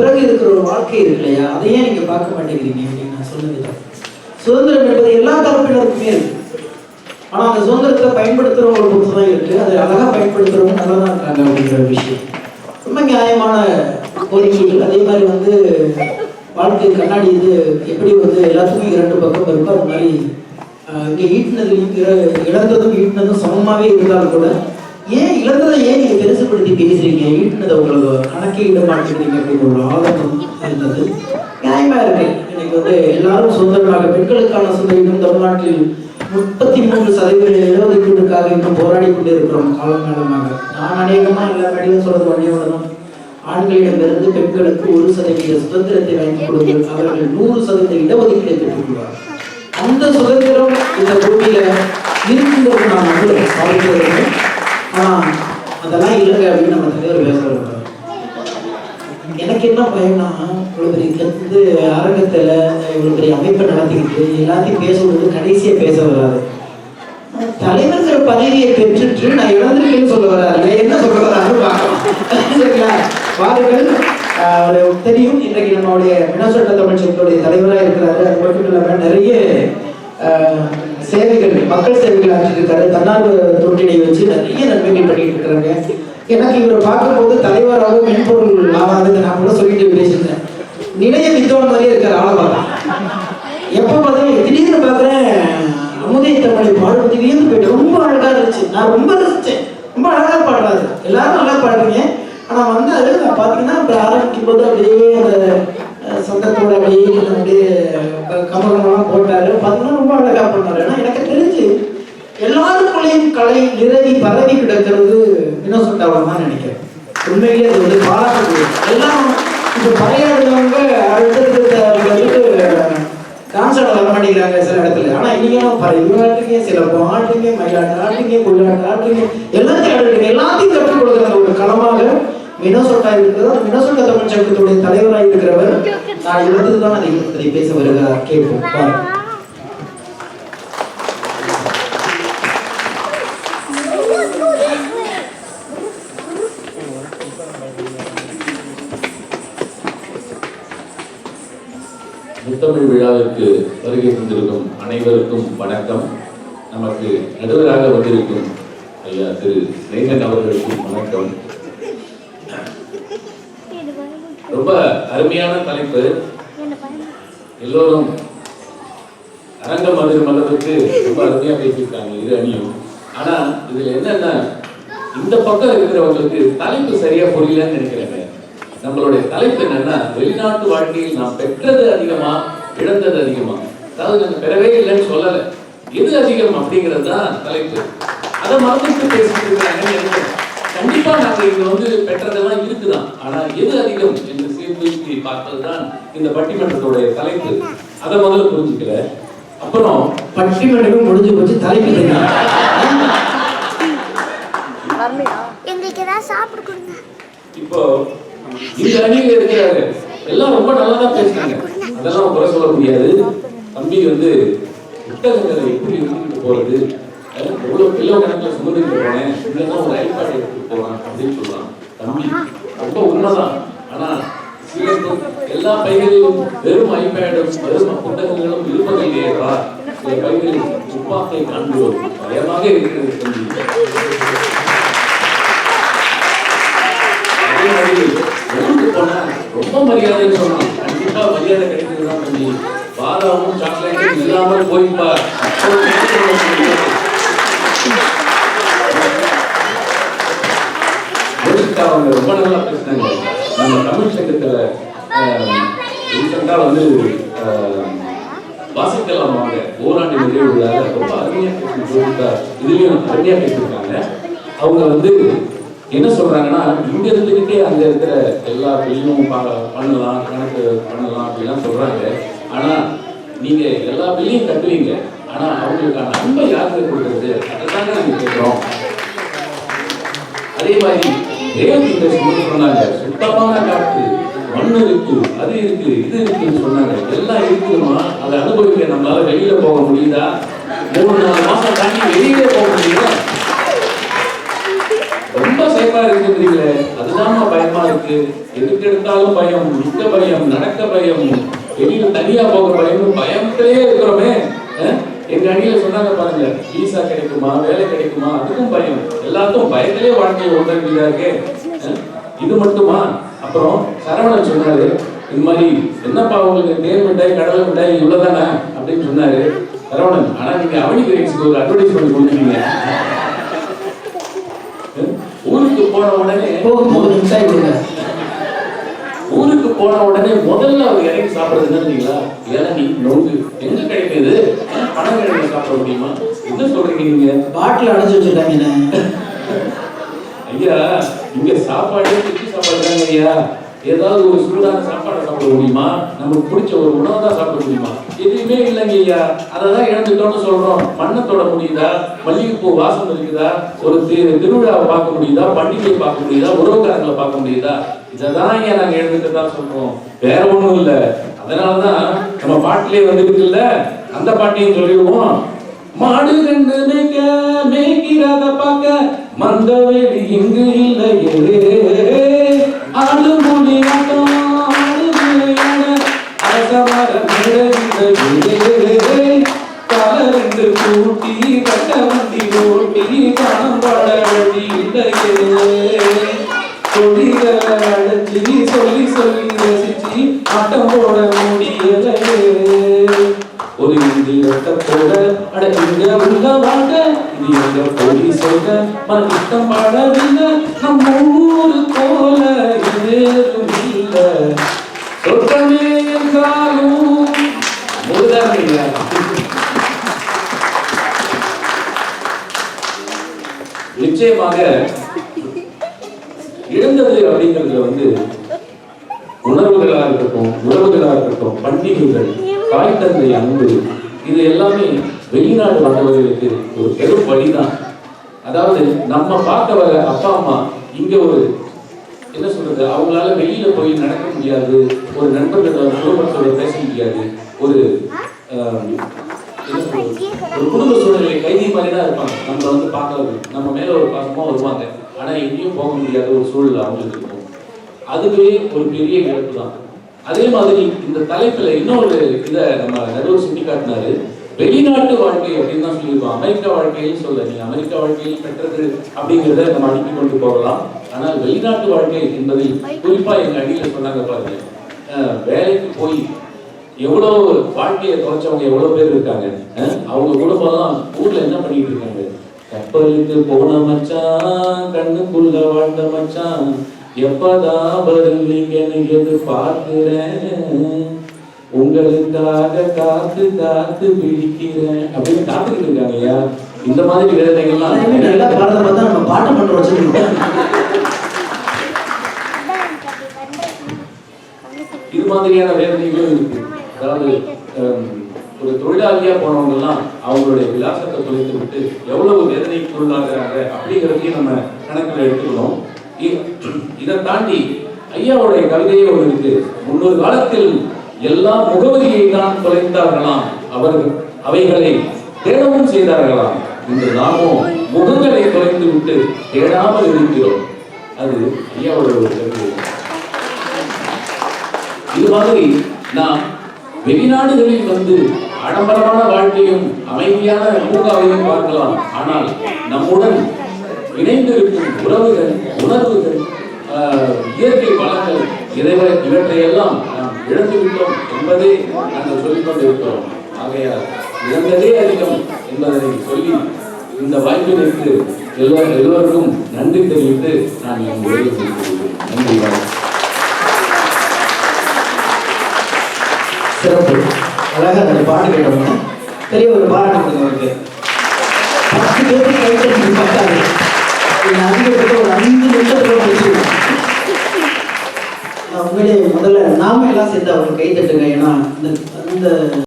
பிறகு இருக்கிற ஒரு வாழ்க்கை இருக்கு இல்லையா அதையே நீங்க பார்க்க மாட்டேங்கிறீங்க. அப்படின்னு நான் சொன்னது சுதந்திரம் என்பது எல்லா தரப்பினருக்குமே இருக்கு. ஆனா அந்த சுதந்திரத்தை பயன்படுத்துறவங்க பொறுத்து தான் இருக்கு. அதை அழகா பயன்படுத்துறவங்க நல்லா தான் இருக்காங்க அப்படிங்கிற விஷயம். ரொம்ப நியாயமான கோரிக்கைகள். அதே மாதிரி வந்து வாழ்க்கை கண்ணாடி இது எப்படி வந்து எல்லாத்துக்கும் இரண்டு பக்கம் இருக்கோ அது மாதிரி இங்கே இங்க ஈட்டினதுலையும் இழந்ததும் ஈட்டினதும் சமமாகவே இருந்தாலும் கூட ஏன் இழந்ததை ஏன் நீங்க பெருசுப்படுத்தி பேசுறீங்க? ஈட்டினதை உங்களுக்கு கணக்கே இட மாட்டேங்கிறீங்க அப்படின்னு ஒரு ஆதங்கம் இருந்தது நியாயமா இருக்கு இன்னைக்கு வந்து எல்லாரும் சுதந்திரமாக பெண்களுக்கான சுதந்திரம் தமிழ்நாட்டில் முப்பத்தி மூன்று சதவீத இடஒதுக்கீட்டுக்காக இன்னும் போராடி கொண்டு இருக்கிறோம் காலங்காலமாக. நான் அநேகமா எல்லா மேடையும் சொல்றது ஒன்றே ஆண்களிடமிருந்து பெண்களுக்கு ஒரு சதவீத சுதந்திரத்தை வாங்கி கொடுங்கள் அவர்கள் நூறு சதவீத இடஒதுக்கீடை பெற்றுக்கொள்வார் அந்த சுதந்திரம் இந்த பூமியில இருக்குங்கிறது நான் நம்புறேன் ஆனால் அதெல்லாம் இல்லை அப்படின்னு நம்ம தலைவர் பேசுகிறோம் எனக்கு என்ன பயம்னா இவ்வளோ பெரிய கத்து அரங்கத்தில் இவ்வளோ பெரிய அமைப்பை நடத்திக்கிட்டு எல்லாத்தையும் பேசும்போது கடைசியாக பேச வராது. தலைவர்கிற பதவியை பெற்றுட்டு நான் இழந்திருக்கேன்னு சொல்ல வராது என்ன சொல்ல வராது சரிங்களா? வாருங்கள். அவரு தெரியும் இன்றைக்கு நம்மளுடைய மினசோட்டா தமிழ் சங்கத்துடைய தலைவராக இருக்கிறாரு. அது மட்டும் இல்லாமல் நிறைய சேவைகள் மக்கள் சேவைகள் ஆற்றிட்டு இருக்காரு தன்னார்வ தொண்டினை வச்சு நிறைய நன்மைகள் பண்ணிட்டு இருக்கிறாங்க. எனக்கு இவரை பார்க்கும்போது தலைவராக மென்பொருள் ஆகாதுன்னு நான் கூட சொல்லிட்டு பேசியிருந்தேன் நிலைய வித்வான் மாதிரியே இருக்காரு ஆளவா எப்போ பார்த்தாலும் திடீர்னு பார்க்குறேன் அமுதை தமிழை பாடுவது வியந்து போயிட்டு ரொம்ப அழகா இருந்துச்சு நான் ரொம்ப ரசிச்சேன் ரொம்ப அழகா பாடுறாரு எல்லாரும் நல்லா பாடுறீங்க ஆனா வந்து அது நான் பார்த்தீங்கன்னா அப்புறம் ஆரம்பிக்கும் போது அப்படியே அந்த அஹ், சொந்தத்தோட அப்படியே அப்படியே க- கமலமெல்லாம் போட்டாரு பார்த்தீங்கன்னா ரொம்ப அழகா பண்ணாரு ஆனா எனக்கு தெரிஞ்சு எல்லாருக்குள்ளேயும் கலை நிறவி பரவி கிடக்கிறது மினோசோட்டாவில் தான் நினைக்கிறேன். உண்மையிலே அது வந்து பாராட்டக்கூடிய எல்லாம் இப்போ பறையாடுறவங்க அடுத்தடுத்த டான்ஸ் ஆட வர மாட்டேங்கிறாங்க சில இடத்துல. ஆனா நீங்களும் பழைய ஆட்டுங்க சில ஆடுறீங்க மயிலாட்டம் ஆட்டுங்க கொள்ளாட்டம் ஆட்டுங்க எல்லாத்தையும் ஆடுங்க எல்லாத்தையும் கற்றுக் கொடுக்குற ஒரு களமாக மினோசோட்டா இருக்கிறது அந்த மினோசோட்டா தமிழ் சங்கத்துடைய தலைவராக இருக்கிறவர். நான் இருந்ததுதான் அதை பற்றி பேச வருகிறார் கேட்போம். பாருங்க. முத்தமிழ் விழாவிற்கு வருகை தந்திருக்கும் அனைவருக்கும் வணக்கம். நமக்கு நடுவராக வந்திருக்கும் ஐயா திரு ஸ்னேகன் அவர்களுக்கும் வணக்கம். ரொம்ப அருமையான தலைப்பு. எல்லோரும் அரங்கம் மதுரை அளவுக்கு ரொம்ப அருமையா பேசியிருக்காங்க இது அணியும். ஆனா இதுல என்னன்னா இந்த பக்கம் இருக்கிறவங்களுக்கு தலைப்பு சரியா புரியலன்னு நினைக்கிறேன் நம்மளுடைய தலைப்பு என்னன்னா வெளிநாட்டு வாழ்க்கையில் நாம் பெற்றது அதிகமா இழந்தது அதிகமா. அதாவது நாங்க பெறவே இல்லைன்னு சொல்லல. எது அதிகம் அப்படிங்கிறது தான் தலைப்பு. அதை மறந்துட்டு பேசிட்டு நினைக்கிறேன் கண்டிப்பா நாங்க இங்க வந்து பெற்றதெல்லாம் இருக்குதான். ஆனா எது அதிகம் என்று சீர்தூக்கி பார்ப்பதுதான் இந்த பட்டிமன்றத்துடைய தலைப்பு. அதை முதல்ல புரிஞ்சுக்கல. அப்புறம் பட்டிமன்றமும் முடிஞ்சு போச்சு தலைப்பு தெரியும் எங்களுக்கு ஏதாவது சாப்பிட கொடுங்க. இப்போ இந்த அணியில இருக்கிறாரு. எல்லாம் ரொம்ப நல்லா தான் பேசுறாங்க. அதெல்லாம் குறை சொல்ல முடியாது தம்பி வந்து புத்தகங்களை எப்படி எடுத்துட்டு போறது? அஹ் எவ்வளவு கிலோ கணக்கில் சுமந்துட்டு போனேன்? இல்லைன்னா ஒரு ஐபாட் எடுத்துட்டு போறேன் அப்படின்னு சொல்றான். தம்பி ரொம்ப உண்மைதான். ஆனா சிலருக்கும் எல்லா பைகளிலும் வெறும் ஐபேடும் வெறும் புத்தகங்களும் இருப்பதில்லையேவா சில பைகளில் துப்பாக்கை காண்கிறோம் பயமாக இருக்கிறது தம்பி. ரொம்ப மரியாதைன்னு சொன்னான். கண்டிப்பா மரியாதை கிடைக்கும். பாதாமும் சாக்லேட்டும் இல்லாமல் போய்ப்பா அவங்க ரொம்ப நல்லா பேசினாங்க. நம்ம தமிழ் சங்கத்துல ரீசெண்டா வந்து வாசிக்கலாம் வாங்க. ஓராண்டு நிறைய விழால ரொம்ப அருமையா பேசி இதுலயும் அருமையா பேசியிருக்காங்க. அவங்க வந்து என்ன சொல்றாங்கன்னா இங்க இருந்துகிட்டே அங்க இருக்கிற எல்லா பில்லும் பண்ணலாம் கணக்கு பண்ணலாம் அப்படிலாம் சொல்றாங்க. ஆனா நீங்க எல்லா பில்லையும் கட்டுவீங்க. ஆனா அவங்களுக்கான அன்பை யாருக்கு கொடுக்கறது? அதை தாங்க நாங்க கேட்கிறோம். அதே மாதிரி ரேவதி பேசும்போது சொன்னாங்க சுத்தமான காற்று மண் இருக்கு அது இருக்கு இது இருக்குன்னு சொன்னாங்க. எல்லாம் இருக்குமா அதை அனுபவிக்க நம்மளால வெளியில போக முடியுதா? மூணு நாலு மாசம் தாண்டி வெளியில போக முடியுதா? ரொம்ப பயமா இருக்குன்றீங்களே அதுதாம்மா பயமா இருக்கு. எதுக்கு எடுத்தாலும் பயம் நிற்க பயம் நடக்க பயம். வெளியில தனியா போக பயம் பயத்திலே இருக்கிறோமே எங்க அணியில சொன்னாங்க பாருங்க விசா கிடைக்குமா வேலை கிடைக்குமா அதுக்கும் பயம். எல்லாத்துக்கும் பயத்திலே வாழ்க்கையை ஓட்ட வேண்டியதா இருக்கே. இது மட்டுமா? அப்புறம் சரவணன் சொன்னாரு இந்த மாதிரி என்னப்பா உங்களுக்கு தேர் மிட்டாய் கடலை மிட்டாய் இவ்வளவுதானா? அப்படின்னு சொன்னாரு சரவணன். ஆனா நீங்க அவனி கிரேட்ஸ்க்கு ஒரு அட்வர்டைஸ்மெண்ட் கொடுத்தீங்க ஊருக்கு போன உடனே போகும்போது மிட்டாய் கொடுங்க. ஊருக்கு போன உடனே முதல்ல அவர் இறங்கி சாப்பிடுறது என்னங்களா இளநீ நொங்கு. எங்க கிடைக்குது பணம் கிடைக்க சாப்பிட முடியுமா? என்ன சொல்றீங்க நீங்க? பாட்டில் அடைச்சு வச்சுட்டாங்க ஐயா இங்க சாப்பாடே திருச்சி சாப்பாடு தாங்க ஐயா. ஏதாவது ஒரு சூடான சாப்பாடை சாப்பிட முடியுமா? நமக்கு பிடிச்ச ஒரு உணவை தான் சாப்பிட முடியுமா? எதுவுமே இல்லைங்க ஐயா. அதை தான் இழந்துட்டோம்னு சொல்றோம். மண்ணை தொட முடியுதா? மல்லிகைப்பூ வாசம் இருக்குதா? ஒரு திருவிழாவை பார்க்க முடியுதா? பண்டிகையை பார்க்க முடியுதா? உறவுக்காரங்களை பார்க்க முடியுதா? இதைதான் ஐயா நாங்க இழந்துட்டு தான் சொல்றோம். வேற ஒண்ணும் இல்ல. அதனாலதான் நம்ம பாட்டிலே வந்துருக்கு இல்ல. அந்த பாட்டையும் சொல்லிடுவோம். மாடு கண்டு மேய்க்க மேய்க்கிறத பார்க்க. மந்தவெளி இங்கு இல்லையே. அரசமர நிழலில்லையே காலரெண்டு கூட்டி கட்ட வண்டி ஓட்டி பணம் பாட வழி இல்லையே கொடிகளை அழைச்சி சொல்லி சொல்லி ரசிச்சு ஆட்டம் போட முடியலையே ஒரு இந்தியத்தை அட இங்க உள்ள வாங்க எங்க சொல்ல மனிதம் பாடவில்லை நம்ம ஊரு போல ஏதும் இல்லை. சொர்க்கமே என்றாலும் நிச்சயமாக இழந்தது அப்படிங்கிறதுல வந்து உணர்வுகளா இருக்கட்டும் உறவுகளா இருக்கட்டும் பண்டிகைகள் தாய் தந்தை அன்பு இது எல்லாமே வெளிநாடு வந்தவர்களுக்கு ஒரு பெரும் வழிதான். அதாவது நம்ம பார்க்க வர அப்பா அம்மா இங்க ஒரு என்ன சொல்றது? அவங்களால வெளியில போய் நடக்க முடியாது. ஒரு நண்பர்கள் குடும்பத்தோட பேச முடியாது. ஒரு என்ன ஒரு குடும்ப சூழ்நிலை கைதி மாதிரி தான் இருப்பாங்க. நம்ம வந்து பார்க்கறது நம்ம மேல ஒரு பாசமா வருவாங்க. ஆனா எங்கேயும் போக முடியாத ஒரு சூழல் அவங்களுக்கு இருக்கும். அதுவே ஒரு பெரிய இழப்பு தான். அதே மாதிரி இந்த தலைப்புல இன்னொரு இதை நம்ம நடுவர் சுட்டி காட்டினாரு வெளிநாட்டு வாழ்க்கை அப்படின்னு தான் சொல்லியிருக்கோம். அமெரிக்க வாழ்க்கையும் சொல்ல நீ அமெரிக்க வாழ்க்கையில் பெற்றது அப்படிங்கிறத நம்ம அடுக்கி கொண்டு போகலாம். ஆனால் வெளிநாட்டு வாழ்க்கை என்பதில் குறிப்பா எங்க அடியில சொன்னாங்க பாருங்க. வேலைக்கு போய் எவ்வளவு வாழ்க்கையை குறைச்சவங்க எவ்வளவு பேர் இருக்காங்க. அவங்க குடும்பம் ஊர்ல என்ன பண்ணிட்டு இருக்காங்க? கப்பலுக்கு போன மச்சான் கண்ணுக்குள்ள வாழ்ந்த மச்சான் எப்பதான் வருவீங்கன்னு எதிர்பார்க்கிறேன்? உங்களுக்காக காத்து காத்து பிடிக்கிறேன். அப்படின்னு காத்துக்கிட்டு இருக்காங்க ஐயா. இந்த மாதிரி எல்லாருமே வேதனைகள்லாம் பார்த்தா நம்ம பாட்டு பண்ற வச்சுருக்கோம் இது மாதிரியான வேதனைகளும் இருக்கு. அதாவது ஒரு தொழிலாளியா போனவங்கெல்லாம் அவங்களுடைய விலாசத்தை தொலைத்து விட்டு எவ்வளவு வேதனைக்கு உள்ளாகிறாங்க அப்படிங்கிறதையும் நம்ம கணக்கில் எடுத்துக்கணும். இதை தாண்டி ஐயாவுடைய கவிதையே ஒரு இருக்கு. முன்னொரு காலத்தில் எல்லா முகவரியை தான் தொலைத்தார்களாம். அவர்கள் அவைகளை தேடவும் செய்தார்களாம். இன்று நாமோ முகங்களை தொலைத்து விட்டு தேடாமல் இருக்கிறோம். அது ஐயாவோட ஒரு கவிதை இது மாதிரி நாம் வெளிநாடுகளில் வந்து ஆடம்பரமான வாழ்க்கையும் அமைதியான பூங்காவையும் பார்க்கலாம். ஆனால் நம்முடன் இணைந்திருக்கும் உறவுகள் உணர்வுகள் இயற்கை வளங்கள் இதைவ இவற்றையெல்லாம் நாம் இழந்து விட்டோம் நாங்கள் சொல்லிக் கொண்டிருக்கிறோம். ஆகையால் இழந்ததே அதிகம் என்பதனை சொல்லி இந்த வாய்ப்பிற்கு எல்லா எல்லோருக்கும் நன்றி தெரிவித்து நான் என் உரையை முடிக்கிறேன் நன்றி வணக்கம். சிறப்பு. அழகாக அந்த பாட்டு கேட்டோம்னா பெரிய ஒரு பாராட்டு கொடுங்க அவருக்கு. பத்து பேருக்கு கைத்தறி பார்த்தாரு அதிகப்பட்ட ஒரு அஞ்சு நிமிஷத்துல முடிச்சிருக்கோம் உண்மையிலே முதல்ல நாம எல்லாம் சேர்ந்து அவருக்கு கை தட்டுங்க ஏன்னா இந்த அந்த